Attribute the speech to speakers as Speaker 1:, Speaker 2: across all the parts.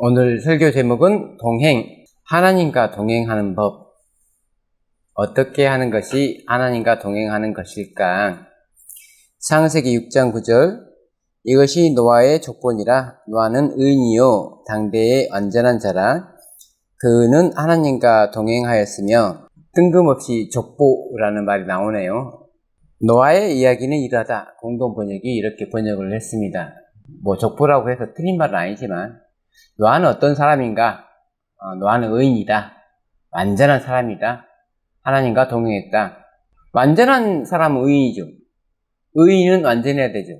Speaker 1: 오늘 설교 제목은 동행, 하나님과 동행하는 법. 어떻게 하는 것이 하나님과 동행하는 것일까? 창세기 6장 9절. 이것이 노아의 조건이라 노아는 의인이요 당대의 완전한 자라 그는 하나님과 동행하였으며 뜬금없이 족보라는 말이 나오네요. 노아의 이야기는 이러하다 공동 번역이 이렇게 번역을 했습니다. 뭐 족보라고 해서 틀린 말은 아니지만 노아는 어떤 사람인가? 어, 노아는 의인이다. 완전한 사람이다. 하나님과 동행했다. 완전한 사람은 의인이죠. 의인은 완전해야 되죠.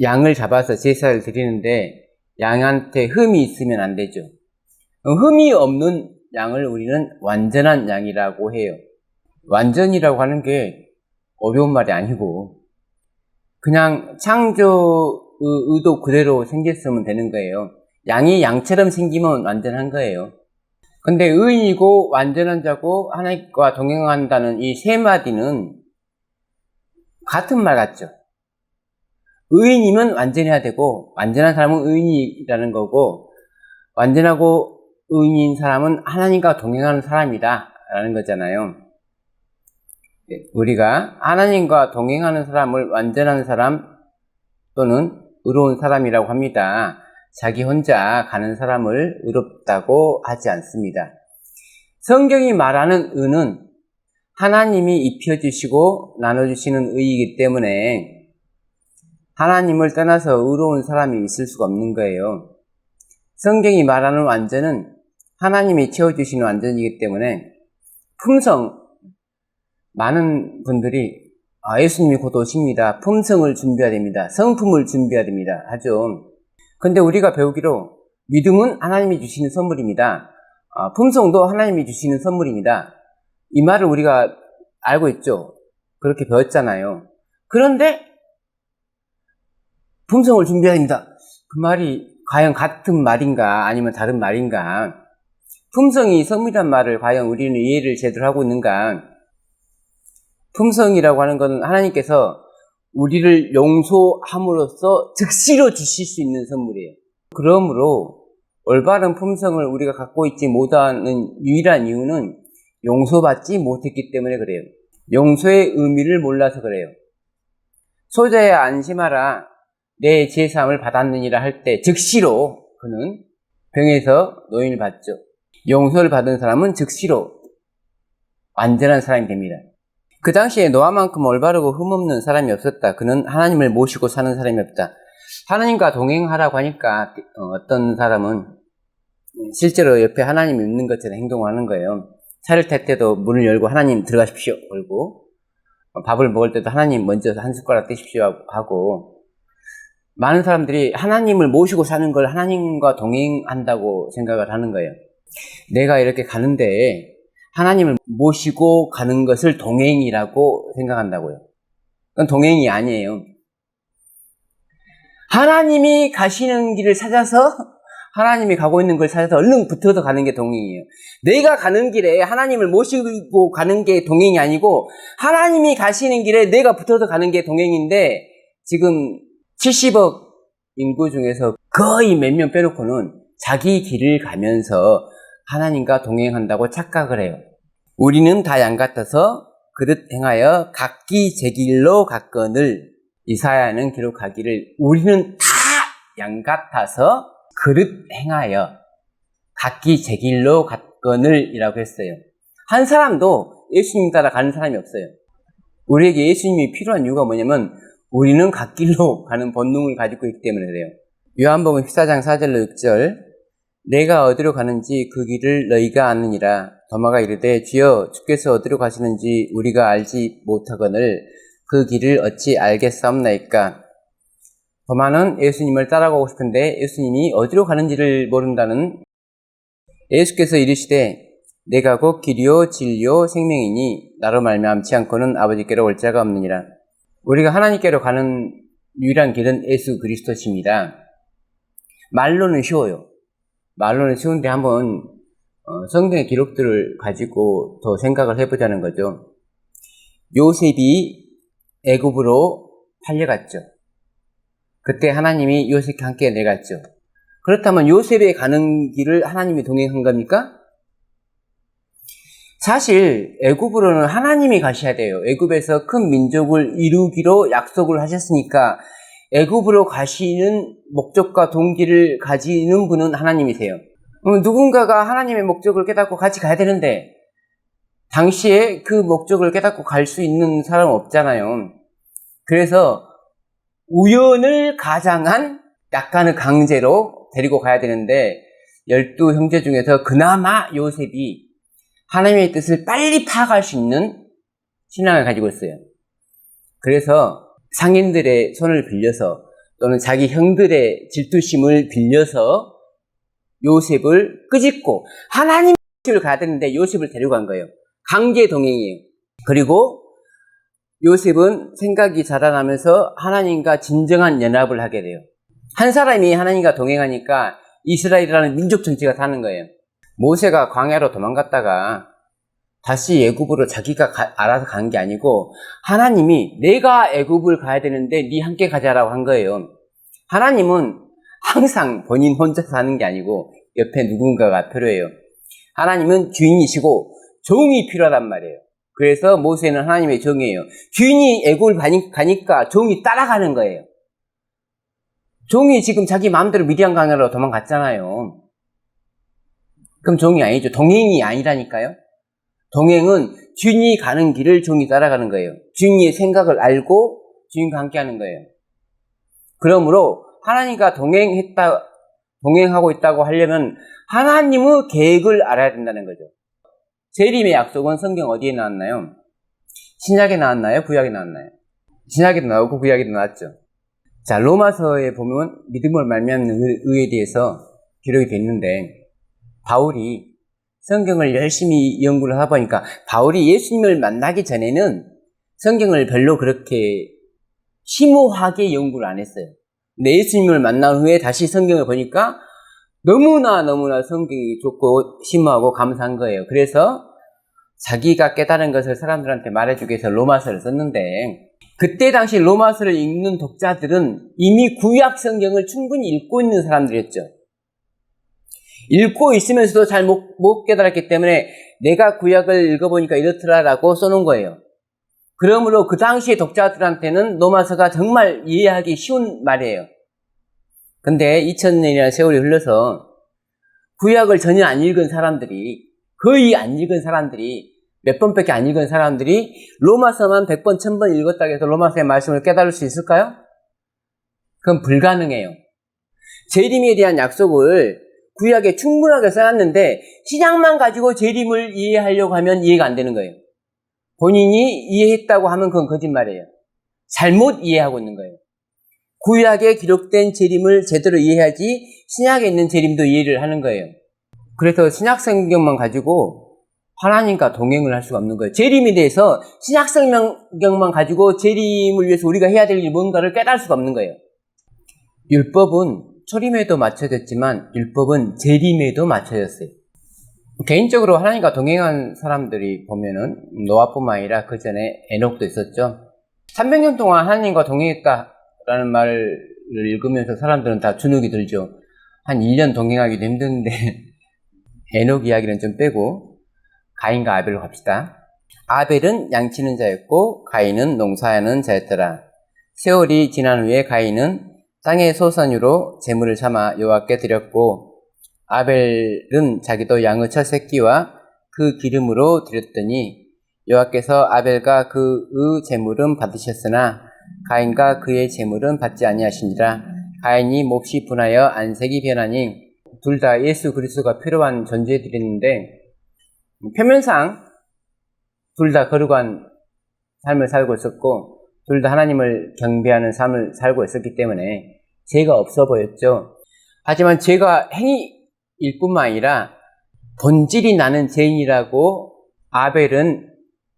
Speaker 1: 양을 잡아서 제사를 드리는데 양한테 흠이 있으면 안 되죠. 어, 흠이 없는 양을 우리는 완전한 양이라고 해요. 완전이라고 하는 게 어려운 말이 아니고 그냥 창조 의도 그대로 생겼으면 되는 거예요. 양이 양처럼 생기면 완전한 거예요. 근데 의인이고 완전한 자고 하나님과 동행한다는 이 세 마디는 같은 말 같죠. 의인이면 완전해야 되고 완전한 사람은 의인이라는 거고 완전하고 의인인 사람은 하나님과 동행하는 사람이다 라는 거잖아요. 우리가 하나님과 동행하는 사람을 완전한 사람 또는 의로운 사람이라고 합니다. 자기 혼자 가는 사람을 의롭다고 하지 않습니다. 성경이 말하는 의는 하나님이 입혀주시고 나눠주시는 의이기 때문에 하나님을 떠나서 의로운 사람이 있을 수가 없는 거예요. 성경이 말하는 완전은 하나님이 채워주시는 완전이기 때문에 품성, 많은 분들이 아, 예수님이 곧 오십니다. 품성을 준비해야 됩니다. 성품을 준비해야 됩니다. 하죠. 근데 우리가 배우기로 믿음은 하나님이 주시는 선물입니다. 아, 품성도 하나님이 주시는 선물입니다. 이 말을 우리가 알고 있죠. 그렇게 배웠잖아요. 그런데 품성을 준비합니다그 말이 과연 같은 말인가 아니면 다른 말인가? 품성이 선물이란 말을 과연 우리는 이해를 제대로 하고 있는가? 품성이라고 하는 것은 하나님께서 우리를 용서함으로써 즉시로 주실 수 있는 선물이에요. 그러므로 올바른 품성을 우리가 갖고 있지 못하는 유일한 이유는 용서받지 못했기 때문에 그래요. 용서의 의미를 몰라서 그래요. 소자의 안심하라 내 제사함을 받았느니라 할 때 즉시로 그는 병에서 노인을 받죠. 용서를 받은 사람은 즉시로 안전한 사람이 됩니다. 그 당시에 노아만큼 올바르고 흠없는 사람이 없었다. 그는 하나님을 모시고 사는 사람이 없다. 하나님과 동행하라고 하니까 어, 어떤 사람은 실제로 옆에 하나님이 있는 것처럼 행동하는 거예요. 차를 탈 때도 문을 열고 하나님 들어가십시오. 그리고 어, 밥을 먹을 때도 하나님 먼저 한 숟가락 드십시오 하고 많은 사람들이 하나님을 모시고 사는 걸 하나님과 동행한다고 생각을 하는 거예요. 내가 이렇게 가는데 하나님을 모시고 가는 것을 동행이라고 생각한다고요. 그건 동행이 아니에요. 하나님이 가시는 길을 찾아서 하나님이 가고 있는 걸 찾아서 얼른 붙어서 가는 게 동행이에요. 내가 가는 길에 하나님을 모시고 가는 게 동행이 아니고 하나님이 가시는 길에 내가 붙어서 가는 게 동행인데 지금 70억 인구 중에서 거의 몇 명 빼놓고는 자기 길을 가면서 하나님과 동행한다고 착각을 해요. 우리는 다 양 같아서 그듯 행하여 각기 제 길로 갔건을 이사야는 기록하기를 우리는 다 양 같아서 그릇 행하여 각기 제 길로 갔건을이라고 했어요. 한 사람도 예수님 따라 가는 사람이 없어요. 우리에게 예수님이 필요한 이유가 뭐냐면 우리는 갓길로 가는 본능을 가지고 있기 때문에 그래요. 요한복음 14장 4절로 6절 내가 어디로 가는지 그 길을 너희가 아느니라. 더마가 이르되 주여 주께서 어디로 가시는지 우리가 알지 못하거늘 그 길을 어찌 알겠사옵나이까. 더마는 예수님을 따라가고 싶은데 예수님이 어디로 가는지를 모른다는 예수께서 이르시되 내가 곧 길이요 진리요 생명이니 나로 말미암지 않고는 아버지께로 올 자가 없느니라. 우리가 하나님께로 가는 유일한 길은 예수 그리스도십니다. 말로는 쉬워요. 말로는 쉬운데 한번 어, 성경의 기록들을 가지고 더 생각을 해보자는 거죠. 요셉이 애굽으로 팔려갔죠. 그때 하나님이 요셉과 함께 내갔죠. 그렇다면 요셉의 가는 길을 하나님이 동행한 겁니까? 사실 애굽으로는 하나님이 가셔야 돼요. 애굽에서 큰 민족을 이루기로 약속을 하셨으니까 애굽으로 가시는 목적과 동기를 가지는 분은 하나님이세요. 어, 누군가가 하나님의 목적을 깨닫고 같이 가야 되는데 당시에 그 목적을 깨닫고 갈 수 있는 사람 없잖아요. 그래서 우연을 가장한 약간의 강제로 데리고 가야 되는데 열두 형제 중에서 그나마 요셉이 하나님의 뜻을 빨리 파악할 수 있는 신앙을 가지고 있어요. 그래서 상인들의 손을 빌려서 또는 자기 형들의 질투심을 빌려서 요셉을 끄집고 하나님 집을 가야 되는데 요셉을 데려간 거예요. 강제 동행이에요. 그리고 요셉은 생각이 자라나면서 하나님과 진정한 연합을 하게 돼요. 한 사람이 하나님과 동행하니까 이스라엘이라는 민족 전체가 사는 거예요. 모세가 광야로 도망갔다가 다시 애굽으로 자기가 가, 알아서 간 게 아니고 하나님이 내가 애굽을 가야 되는데 네 함께 가자라고 한 거예요. 하나님은 항상 본인 혼자 사는 게 아니고 옆에 누군가가 필요해요. 하나님은 주인이시고 종이 필요하단 말이에요. 그래서 모세는 하나님의 종이에요. 주인이 애굽을 가니까 종이 따라가는 거예요. 종이 지금 자기 마음대로 미디안 강으로 도망갔잖아요. 그럼 종이 아니죠. 동행이 아니라니까요. 동행은 주인이 가는 길을 종이 따라가는 거예요. 주인의 생각을 알고 주인과 함께 하는 거예요. 그러므로 하나님과 동행했다, 동행하고 있다고 하려면 하나님의 계획을 알아야 된다는 거죠. 재림의 약속은 성경 어디에 나왔나요? 신약에 나왔나요? 구약에 나왔나요? 신약에도 나오고 구약에도 나왔죠. 자, 로마서에 보면 믿음을 말미암는 의에 대해서 기록이 되 있는데 바울이 성경을 열심히 연구를 하다 보니까 바울이 예수님을 만나기 전에는 성경을 별로 그렇게 심오하게 연구를 안 했어요. 근데 예수님을 만난 후에 다시 성경을 보니까 너무나 너무나 성경이 좋고 심오하고 감사한 거예요. 그래서 자기가 깨달은 것을 사람들한테 말해주기 위해서 로마서를 썼는데 그때 당시 로마서를 읽는 독자들은 이미 구약 성경을 충분히 읽고 있는 사람들이었죠. 읽고 있으면서도 잘 못, 못 깨달았기 때문에 내가 구약을 읽어보니까 이렇더라라고 써놓은 거예요. 그러므로 그 당시 의 독자들한테는 로마서가 정말 이해하기 쉬운 말이에요. 근데 2000년이나 세월이 흘러서 구약을 전혀 안 읽은 사람들이 거의 안 읽은 사람들이 몇 번밖에 안 읽은 사람들이 로마서만 100번, 1000번 읽었다고 해서 로마서의 말씀을 깨달을 수 있을까요? 그건 불가능해요. 재림에 대한 약속을 구약에 충분하게 써놨는데 신약만 가지고 재림을 이해하려고 하면 이해가 안 되는 거예요. 본인이 이해했다고 하면 그건 거짓말이에요. 잘못 이해하고 있는 거예요. 구약에 기록된 재림을 제대로 이해하지 신약에 있는 재림도 이해를 하는 거예요. 그래서 신약 성경만 가지고 하나님과 동행을 할 수가 없는 거예요. 재림에 대해서 신약 성경만 가지고 재림을 위해서 우리가 해야 될 일이 뭔가를 깨달을 수가 없는 거예요. 율법은 초림에도 맞춰졌지만 율법은 재림에도 맞춰졌어요. 개인적으로 하나님과 동행한 사람들이 보면은 노아뿐만 아니라 그 전에 에녹도 있었죠. 300년 동안 하나님과 동행했다라는 말을 읽으면서 사람들은 다 주눅이 들죠. 한 1년 동행하기도 힘든데 에녹 이야기는 좀 빼고 가인과 아벨로 갑시다. 아벨은 양치는 자였고 가인은 농사하는 자였더라. 세월이 지난 후에 가인은 땅의 소산으로 제물을 삼아 여호와께 드렸고 아벨은 자기도 양의 첫 새끼와 그 기름으로 드렸더니 여호와께서 아벨과 그의 제물은 받으셨으나 가인과 그의 제물은 받지 아니하시니라 가인이 몹시 분하여 안색이 변하니 둘 다 예수 그리스도가 필요한 존재들드는데 표면상 둘 다 거룩한 삶을 살고 있었고 둘 다 하나님을 경배하는 삶을 살고 있었기 때문에 죄가 없어 보였죠. 하지만 죄가 행위일 뿐만 아니라 본질이 나는 죄인이라고 아벨은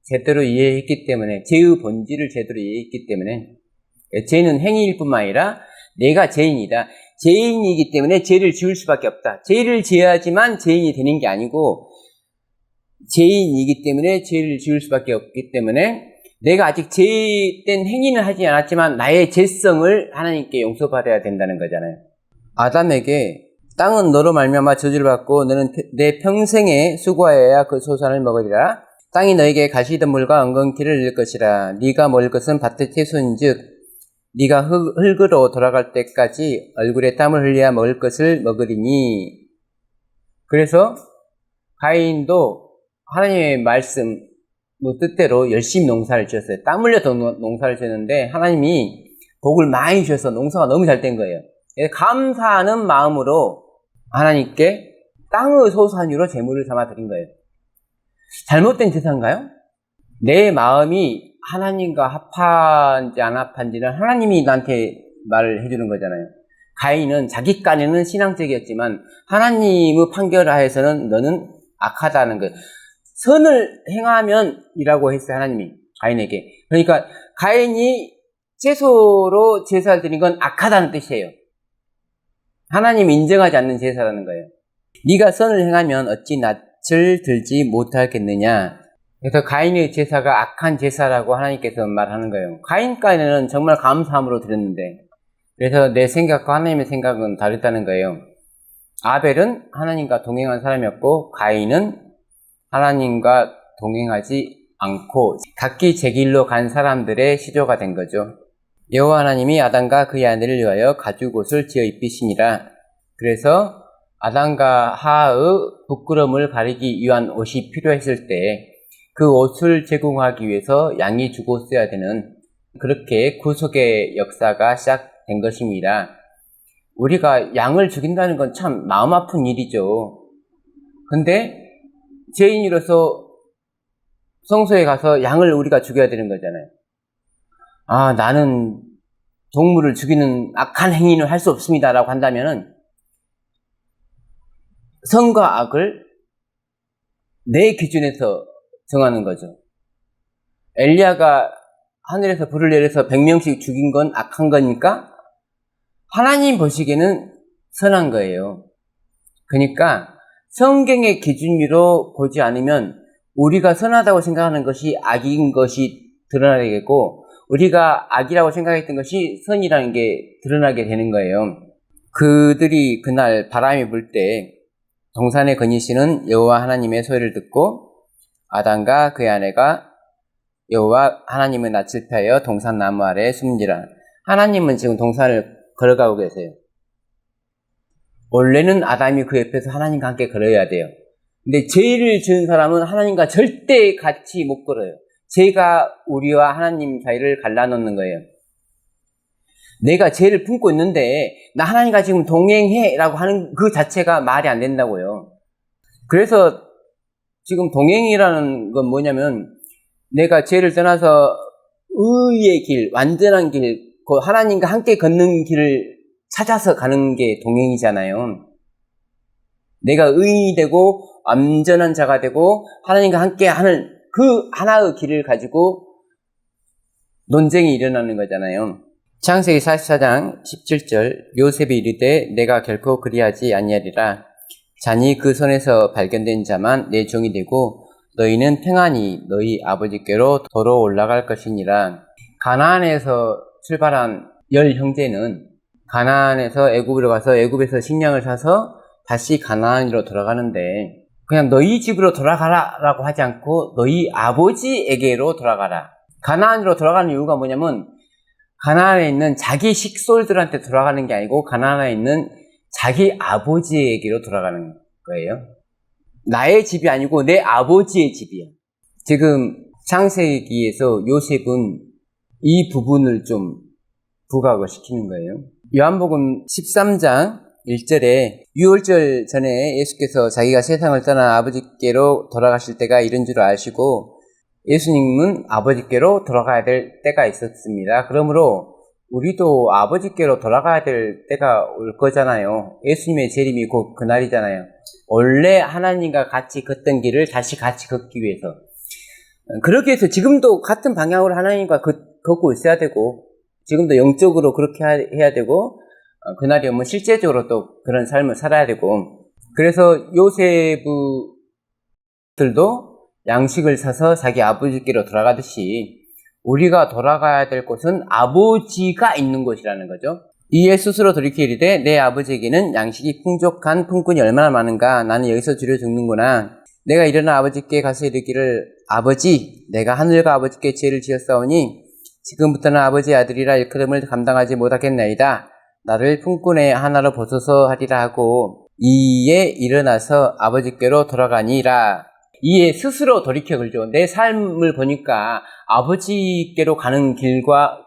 Speaker 1: 제대로 이해했기 때문에 죄의 본질을 제대로 이해했기 때문에 죄는 행위일 뿐만 아니라 내가 죄인이다. 죄인이기 때문에 죄를 지을 수밖에 없다. 죄를 지어야지만 죄인이 되는 게 아니고 죄인이기 때문에 죄를 지을 수밖에 없기 때문에 내가 아직 죄된 행위는 하지 않았지만 나의 죄성을 하나님께 용서받아야 된다는 거잖아요. 아담에게 땅은 너로 말미암아 저주를 받고 너는 내 평생에 수고하여야 그 소산을 먹으리라. 땅이 너에게 가시던 물과 엉겅퀴를 잃을 것이라. 네가 먹을 것은 밭의 채소인즉 네가 흙으로 돌아갈 때까지 얼굴에 땀을 흘려야 먹을 것을 먹으리니. 그래서 가인도 하나님의 말씀, 뭐 뜻대로 열심히 농사를 지었어요. 땀 흘려서 농사를 지었는데 하나님이 복을 많이 주셔서 농사가 너무 잘 된 거예요. 감사하는 마음으로 하나님께 땅의 소산유로 재물을 삼아 드린 거예요. 잘못된 제사인가요? 내 마음이 하나님과 합한지 안 합한지는 하나님이 나한테 말을 해주는 거잖아요. 가인은 자기 간에는 신앙적이었지만 하나님의 판결하에서는 너는 악하다는 거예요. 선을 행하면이라고 했어요 하나님이 가인에게. 그러니까 가인이 채소로 제사를 드린 건 악하다는 뜻이에요. 하나님 인정하지 않는 제사라는 거예요. 네가 선을 행하면 어찌 낯을 들지 못하겠느냐. 그래서 가인의 제사가 악한 제사라고 하나님께서 말하는 거예요. 가인까에는 정말 감사함으로 드렸는데, 그래서 내 생각과 하나님의 생각은 다르다는 거예요. 아벨은 하나님과 동행한 사람이었고, 가인은 하나님과 동행하지 않고 각기 제 길로 간 사람들의 시조가 된 거죠. 여호와 하나님이 아담과 그의 아내를 위하여 가죽 옷을 지어 입히시니라. 그래서 아담과 하의 부끄럼을 가리기 위한 옷이 필요했을 때 그 옷을 제공하기 위해서 양이 주고 써야 되는 그렇게 구속의 역사가 시작된 것입니다. 우리가 양을 죽인다는 건 참 마음 아픈 일이죠. 근데 죄인으로서 성소에 가서 양을 우리가 죽여야 되는 거잖아요. 아, 나는 동물을 죽이는 악한 행위는 할 수 없습니다라고 한다면 선과 악을 내 기준에서 정하는 거죠. 엘리아가 하늘에서 불을 내려서 100명씩 죽인 건 악한 거니까 하나님 보시기에는 선한 거예요. 그러니까 성경의 기준으로 보지 않으면 우리가 선하다고 생각하는 것이 악인 것이 드러나겠고 우리가 악이라고 생각했던 것이 선이라는 게 드러나게 되는 거예요. 그들이 그날 바람이 불 때동산에거니시는 여호와 하나님의 소리를 듣고 아담과 그의 아내가 여호와 하나님의 낯을 펴여 동산 나무 아래 숨지라. 하나님은 지금 동산을 걸어가고 계세요. 원래는 아담이 그 옆에서 하나님과 함께 걸어야 돼요. 근데 죄를 지은 사람은 하나님과 절대 같이 못 걸어요. 죄가 우리와 하나님 사이를 갈라놓는 거예요. 내가 죄를 품고 있는데 나 하나님과 지금 동행해라고 하는 그 자체가 말이 안 된다고요. 그래서 지금 동행이라는 건 뭐냐면 내가 죄를 떠나서 의의 길, 완전한 길, 그 하나님과 함께 걷는 길을 찾아서 가는 게 동행이잖아요. 내가 의인이 되고 안전한 자가 되고 하나님과 함께 하는 그 하나의 길을 가지고 논쟁이 일어나는 거잖아요. 창세기 44장 17절 요셉이 이르되 내가 결코 그리하지 아니하리라 잔이 그 손에서 발견된 자만 내 종이 되고 너희는 평안히 너희 아버지께로 돌아 올라갈 것이니라 가나안에서 출발한 열 형제는 가나안에서 애굽으로 가서 애굽에서 식량을 사서 다시 가나안으로 돌아가는데 그냥 너희 집으로 돌아가라라고 하지 않고 너희 아버지에게로 돌아가라. 가나안으로 돌아가는 이유가 뭐냐면 가나안에 있는 자기 식솔들한테 돌아가는 게 아니고 가나안에 있는 자기 아버지에게로 돌아가는 거예요. 나의 집이 아니고 내 아버지의 집이야. 지금 창세기에서 요셉은 이 부분을 좀 부각을 시키는 거예요. 요한복음 13장 1절에 유월절 전에 예수께서 자기가 세상을 떠나 아버지께로 돌아가실 때가 이런 줄 아시고 예수님은 아버지께로 돌아가야 될 때가 있었습니다. 그러므로 우리도 아버지께로 돌아가야 될 때가 올 거잖아요. 예수님의 재림이 곧 그날이잖아요. 원래 하나님과 같이 걷던 길을 다시 같이 걷기 위해서. 그렇게 해서 지금도 같은 방향으로 하나님과 걷고 있어야 되고, 지금도 영적으로 그렇게 해야 되고 어, 그날이 오면 실제적으로 또 그런 삶을 살아야 되고 그래서 요셉들도 양식을 사서 자기 아버지께로 돌아가듯이 우리가 돌아가야 될 곳은 아버지가 있는 곳이라는 거죠. 이에 스스로 돌이켜 이르되 내 아버지에게는 양식이 풍족한 품꾼이 얼마나 많은가 나는 여기서 줄여 죽는구나 내가 일어나 아버지께 가서 이르기를 아버지 내가 하늘과 아버지께 죄를 지었사오니 지금부터는 아버지 아들이라 일컬음을 감당하지 못하겠나이다. 나를 품꾼의 하나로 벗어서 하리라 하고 이에 일어나서 아버지께로 돌아가니라. 이에 스스로 돌이켜 그죠. 내 삶을 보니까 아버지께로 가는 길과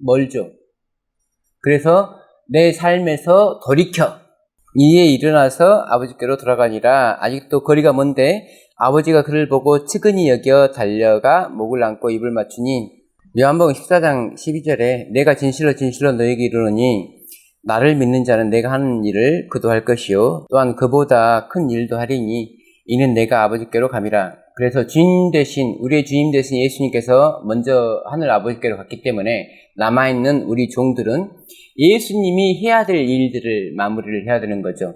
Speaker 1: 멀죠. 그래서 내 삶에서 돌이켜 이에 일어나서 아버지께로 돌아가니라 아직도 거리가 먼데 아버지가 그를 보고 측은히 여겨 달려가 목을 안고 입을 맞추니 요한복음 14장 12절에 내가 진실로 진실로 너에게 이르노니 나를 믿는 자는 내가 하는 일을 그도 할 것이요 또한 그보다 큰 일도 하리니 이는 내가 아버지께로 감이라 그래서 주인 대신 우리의 주인 대신 예수님께서 먼저 하늘 아버지께로 갔기 때문에 남아 있는 우리 종들은 예수님이 해야 될 일들을 마무리를 해야 되는 거죠.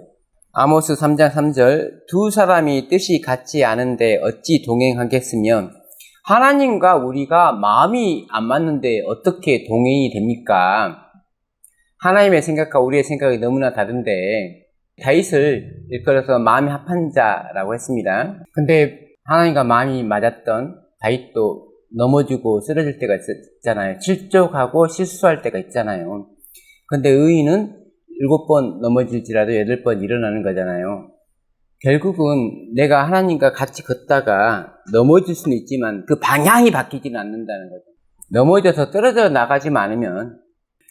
Speaker 1: 아모스 3장 3절 두 사람이 뜻이 같지 않은데 어찌 동행하겠으면 하나님과 우리가 마음이 안 맞는데 어떻게 동행이 됩니까? 하나님의 생각과 우리의 생각이 너무나 다른데 다윗을 일컬어서 마음이 합한 자라고 했습니다. 근데 하나님과 마음이 맞았던 다윗도 넘어지고 쓰러질 때가 있잖아요. 실족하고 실수할 때가 있잖아요. 근데 의인은 일곱 번 넘어질지라도 여덟 번 일어나는 거잖아요. 결국은 내가 하나님과 같이 걷다가 넘어질 수는 있지만 그 방향이 바뀌지는 않는다는 거죠. 넘어져서 떨어져 나가지 않으면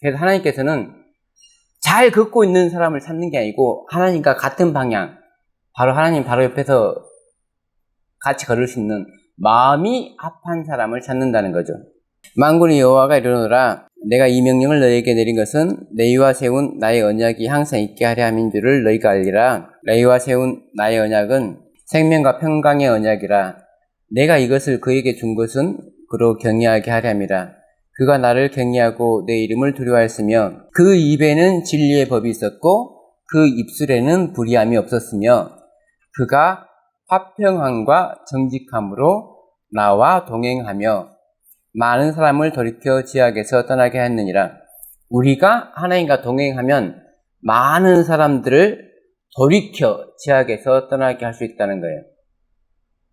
Speaker 1: 그래서 하나님께서는 잘 걷고 있는 사람을 찾는 게 아니고 하나님과 같은 방향, 바로 하나님 바로 옆에서 같이 걸을 수 있는 마음이 합한 사람을 찾는다는 거죠. 만군의 여호와가 이르노라 내가 이 명령을 너희에게 내린 것은 레이와 세운 나의 언약이 항상 있게 하려 함인 줄을 너희가 알리라 레이와 세운 나의 언약은 생명과 평강의 언약이라 내가 이것을 그에게 준 것은 그로 경외하게 하려함이라 그가 나를 경외하고 내 이름을 두려워했으며 그 입에는 진리의 법이 있었고 그 입술에는 불의함이 없었으며 그가 화평함과 정직함으로 나와 동행하며 많은 사람을 돌이켜 지역에서 떠나게 하느니라. 우리가 하나님과 동행하면 많은 사람들을 돌이켜 지역에서 떠나게 할 수 있다는 거예요.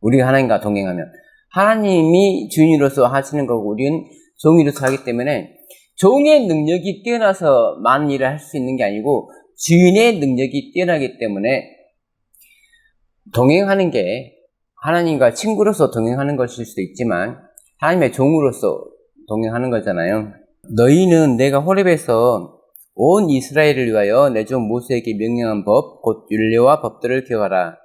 Speaker 1: 우리가 하나님과 동행하면. 하나님이 주인으로서 하시는 거고, 우리는 종이로서 하기 때문에 종의 능력이 뛰어나서 많은 일을 할 수 있는 게 아니고, 주인의 능력이 뛰어나기 때문에 동행하는 게 하나님과 친구로서 동행하는 것일 수도 있지만, 하나님의 종으로서 동행하는 거잖아요. 너희는 내가 호렙에서 온 이스라엘을 위하여 내 종 모세에게 명령한 법, 곧 율례와 법들을 기억하라.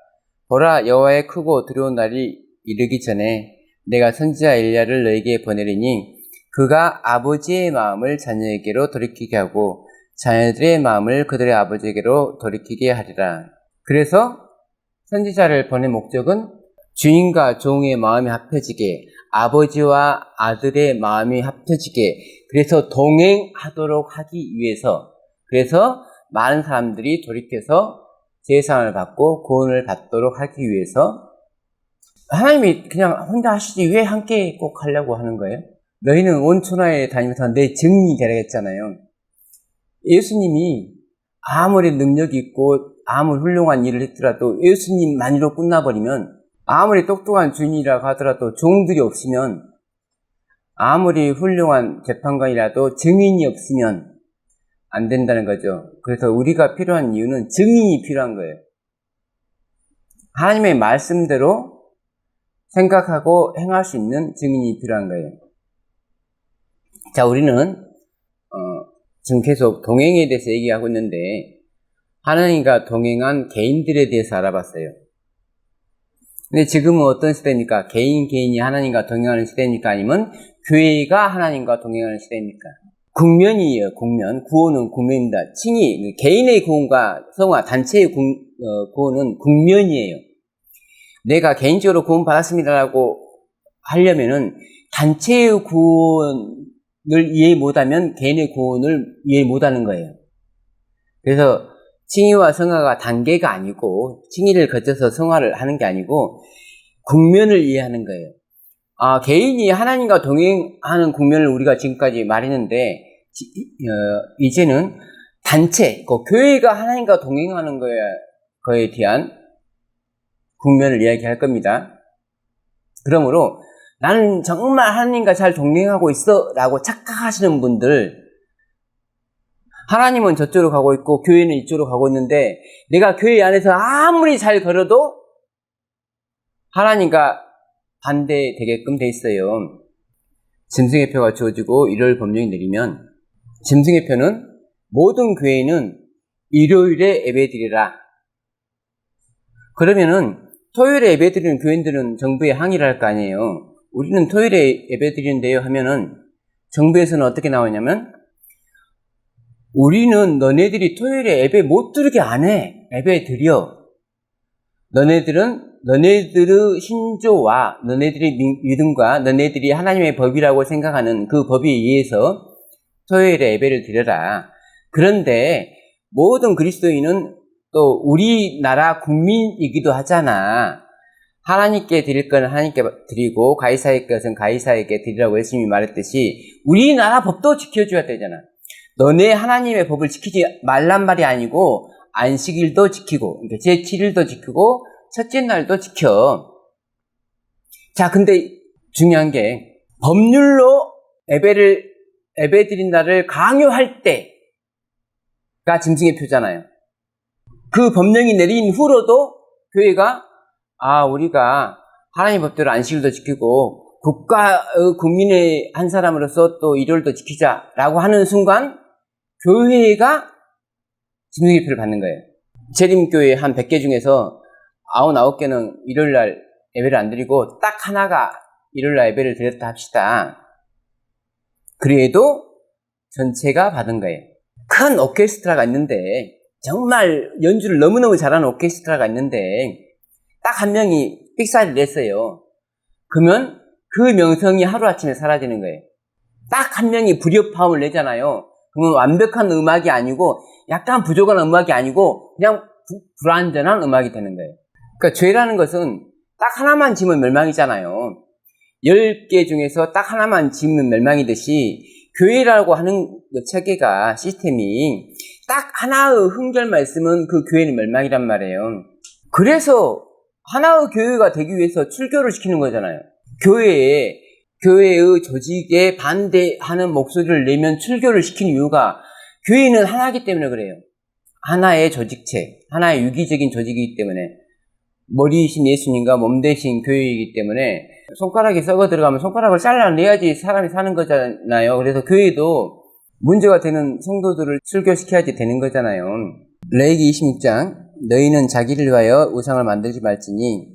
Speaker 1: 보라 여호와의 크고 두려운 날이 이르기 전에 내가 선지자 엘리야를 너에게 보내리니 그가 아버지의 마음을 자녀에게로 돌이키게 하고 자녀들의 마음을 그들의 아버지에게로 돌이키게 하리라. 그래서 선지자를 보낸 목적은 주인과 종의 마음이 합해지게 아버지와 아들의 마음이 합쳐지게 그래서 동행하도록 하기 위해서 그래서 많은 사람들이 돌이켜서 세상을 받고 구원을 받도록 하기 위해서 하나님이 그냥 혼자 하시지 왜 함께 꼭 하려고 하는 거예요? 너희는 온 천하에 다니면서 내 증인이 되겠잖아요 예수님이 아무리 능력이 있고 아무리 훌륭한 일을 했더라도 예수님만으로 끝나버리면 아무리 똑똑한 주인이라고 하더라도 종들이 없으면 아무리 훌륭한 재판관이라도 증인이 없으면 안 된다는 거죠. 그래서 우리가 필요한 이유는 증인이 필요한 거예요. 하나님의 말씀대로 생각하고 행할 수 있는 증인이 필요한 거예요. 자, 우리는 어, 지금 계속 동행에 대해서 얘기하고 있는데 하나님과 동행한 개인들에 대해서 알아봤어요. 근데 지금은 어떤 시대입니까? 개인 개인이 하나님과 동행하는 시대입니까? 아니면 교회가 하나님과 동행하는 시대입니까? 국면이에요, 국면. 구원은 국면입니다. 칭이, 그 개인의 구원과 성화, 단체의 구, 어, 구호는 국면이에요. 내가 개인적으로 구원받았습니다라고 하려면은 단체의 구원을 이해 못하면 개인의 구원을 이해 못하는 거예요. 그래서 칭의와 성화가 단계가 아니고 칭의를 거쳐서 성화를 하는 게 아니고 국면을 이해하는 거예요. 아, 개인이 하나님과 동행하는 국면을 우리가 지금까지 말했는데 지, 어, 이제는 단체, 그 교회가 하나님과 동행하는 거에, 거에 대한 국면을 이야기할 겁니다. 그러므로 나는 정말 하나님과 잘 동행하고 있어 라고 착각하시는 분들 하나님은 저쪽으로 가고 있고 교회는 이쪽으로 가고 있는데 내가 교회 안에서 아무리 잘 걸어도 하나님과 반대되게끔 돼 있어요. 짐승의 표가 주어지고 일요일 법령이 내리면 짐승의 표는 모든 교회는 일요일에 예배드리라. 그러면은 토요일에 예배드리는 교인들은 정부에 항의를 할 거 아니에요. 우리는 토요일에 예배드리는데요 하면은 정부에서는 어떻게 나오냐면 우리는 너네들이 토요일에 예배 못 들게 안 해. 예배 드려. 너네들은 너네들의 신조와 너네들의 믿음과 너네들이 하나님의 법이라고 생각하는 그 법에 의해서 토요일에 예배를 드려라. 그런데 모든 그리스도인은 또 우리나라 국민이기도 하잖아. 하나님께 드릴 건 하나님께 드리고 가이사의 것은 가이사에게 드리라고 예수님이 말했듯이 우리나라 법도 지켜줘야 되잖아. 너네 하나님의 법을 지키지 말란 말이 아니고 안식일도 지키고 그러니까 제7일도 지키고 첫째 날도 지켜. 자, 근데 중요한 게 법률로 예배를 예배 드린 날을 강요할 때가 짐승의 표잖아요. 그 법령이 내린 후로도 교회가 아 우리가 하나님 법대로 안식일도 지키고 국가 어, 국민의 한 사람으로서 또 일요일도 지키자라고 하는 순간 교회가 김종일표를 받는 거예요. 재림교회 한 100개 중에서 99개는 일요일 날 예배를 안 드리고 딱 하나가 일요일 날 예배를 드렸다 합시다. 그래도 전체가 받은 거예요. 큰 오케스트라가 있는데 정말 연주를 너무너무 잘하는 오케스트라가 있는데 딱 한 명이 삑사리를 냈어요. 그러면 그 명성이 하루아침에 사라지는 거예요. 딱 한 명이 불협화음을 내잖아요. 그건 뭐 완벽한 음악이 아니고 약간 부족한 음악이 아니고 그냥 부, 불완전한 음악이 되는 거예요. 그러니까 죄라는 것은 딱 하나만 지면 멸망이잖아요. 1 0개 중에서 딱 하나만 지면 멸망이듯이 교회라고 하는 그 체계가 시스템이 딱 하나의 흥결 말씀은 그 교회는 멸망이란 말이에요. 그래서 하나의 교회가 되기 위해서 출교를 시키는 거잖아요. 교회에 교회의 조직에 반대하는 목소리를 내면 출교를 시킨 이유가 교회는 하나이기 때문에 그래요. 하나의 조직체, 하나의 유기적인 조직이기 때문에 머리이신 예수님과 몸 대신 교회이기 때문에 손가락이 썩어 들어가면 손가락을 잘라내야지 사람이 사는 거잖아요. 그래서 교회도 문제가 되는 성도들을 출교시켜야지 되는 거잖아요. 레이기 26장 너희는 자기를 위하여 우상을 만들지 말지니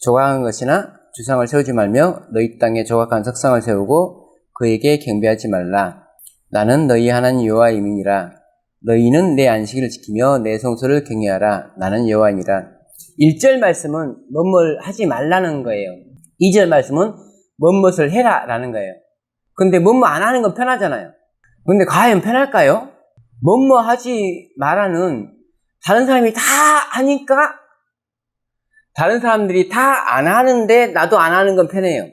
Speaker 1: 조각한 것이나 주상을 세우지 말며 너희 땅에 조각한 석상을 세우고 그에게 경배하지 말라. 나는 너희 하나님 여호와 이민이라. 너희는 내 안식일을 지키며 내 성소를 경외하라. 나는 여호와이니라. 1절 말씀은 뭔 뭘 하지 말라는 거예요. 2절 말씀은 뭔것을 해라라는 거예요. 근데 뭔뭐 안 하는 건 편하잖아요. 근데 과연 편할까요? 뭔뭐 하지 말라는 다른 사람이 다 하니까 다른 사람들이 다 안 하는데 나도 안 하는 건 편해요.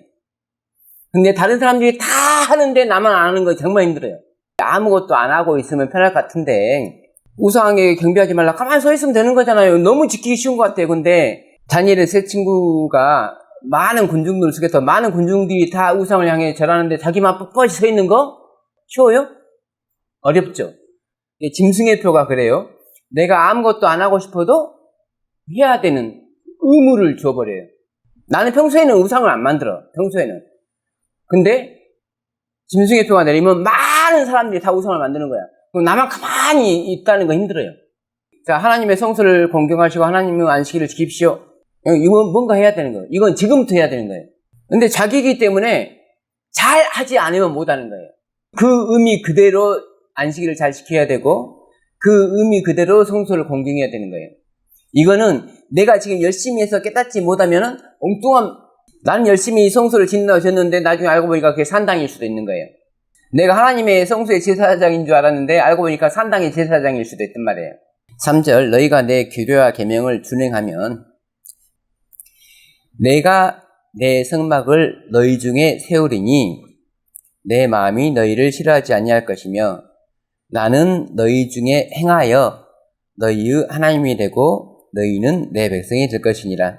Speaker 1: 근데 다른 사람들이 다 하는데 나만 안 하는 건 정말 힘들어요. 아무것도 안 하고 있으면 편할 것 같은데 우상에게 경비하지 말라 가만히 서 있으면 되는 거잖아요. 너무 지키기 쉬운 것 같아요. 근데 다니엘의 새 친구가 많은 군중들 속에서 많은 군중들이 다 우상을 향해 절하는데 자기만 뻑뻑이 서 있는 거 쉬워요? 어렵죠. 짐승의 표가 그래요. 내가 아무것도 안 하고 싶어도 해야 되는 의무를 줘버려요. 나는 평소에는 의상을 안 만들어. 평소에는. 근데 짐승의표가 내리면 많은 사람들이 다 의상을 만드는 거야. 그럼 나만 가만히 있다는 거 힘들어요. 자, 하나님의 성소를 공경하시고 하나님의 안식일을 지킵시오. 이건 뭔가 해야 되는 거예요. 이건 지금부터 해야 되는 거예요. 근데 자기이기 때문에 잘 하지 않으면 못하는 거예요. 그 의미 그대로 안식일을 잘 지켜야 되고 그 의미 그대로 성소를 공경해야 되는 거예요. 이거는 내가 지금 열심히 해서 깨닫지 못하면 엉뚱한 나는 열심히 성소를 짓는다고 하셨는데 나중에 알고 보니까 그게 산당일 수도 있는 거예요. 내가 하나님의 성소의 제사장인 줄 알았는데 알고 보니까 산당의 제사장일 수도 있단 말이에요. 3절 너희가 내 규례와 계명을 준행하면 내가 내 성막을 너희 중에 세우리니 내 마음이 너희를 싫어하지 아니할 것이며 나는 너희 중에 행하여 너희의 하나님이 되고 너희는 내 백성이 될 것이니라.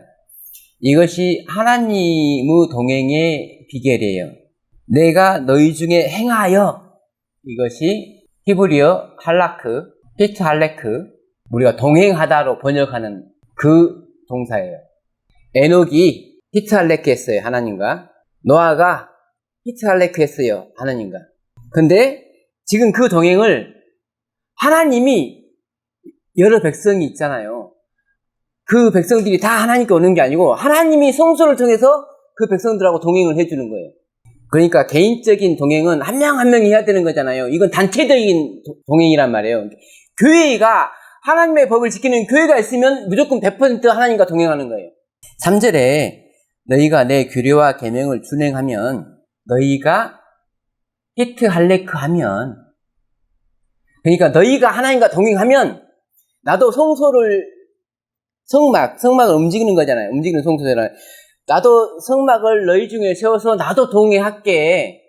Speaker 1: 이것이 하나님의 동행의 비결이에요. 내가 너희 중에 행하여 이것이 히브리어 할라크, 히트 할레크, 우리가 동행하다로 번역하는 그 동사예요. 에녹이 히트 할레크 했어요, 하나님과. 노아가 히트 할레크 했어요, 하나님과. 근데 지금 그 동행을 하나님이 여러 백성이 있잖아요. 그 백성들이 다 하나님께 오는 게 아니고 하나님이 성소를 통해서 그 백성들하고 동행을 해주는 거예요. 그러니까 개인적인 동행은 한 명 한 명이 해야 되는 거잖아요. 이건 단체적인 동행이란 말이에요. 교회가 하나님의 법을 지키는 교회가 있으면 무조건 100% 하나님과 동행하는 거예요. 3절에 너희가 내 규례와 계명을 준행하면 너희가 히트 할레크 하면 그러니까 너희가 하나님과 동행하면 나도 성소를 성막, 성막을 움직이는 거잖아요. 움직이는 성소잖아요. 나도 성막을 너희 중에 세워서 나도 동의할게.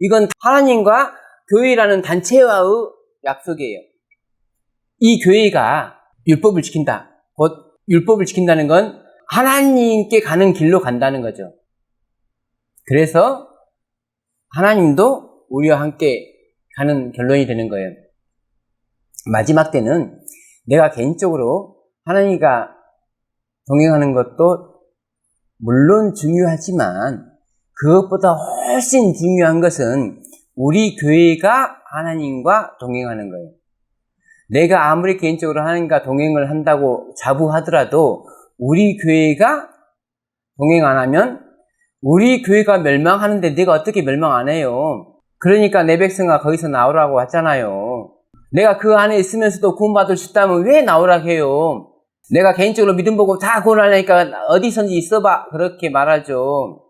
Speaker 1: 이건 하나님과 교회라는 단체와의 약속이에요. 이 교회가 율법을 지킨다. 곧 율법을 지킨다는 건 하나님께 가는 길로 간다는 거죠. 그래서 하나님도 우리와 함께 가는 결론이 되는 거예요. 마지막 때는 내가 개인적으로 하나님과 동행하는 것도 물론 중요하지만 그것보다 훨씬 중요한 것은 우리 교회가 하나님과 동행하는 거예요. 내가 아무리 개인적으로 하나님과 동행을 한다고 자부하더라도 우리 교회가 동행 안 하면 우리 교회가 멸망하는데 내가 어떻게 멸망 안 해요? 그러니까 내 백성아 거기서 나오라고 하잖아요. 내가 그 안에 있으면서도 구원받을 수 있다면 왜 나오라 해요? 내가 개인적으로 믿음 보고 다 구원하려니까 어디선지 있어봐. 그렇게 말하죠.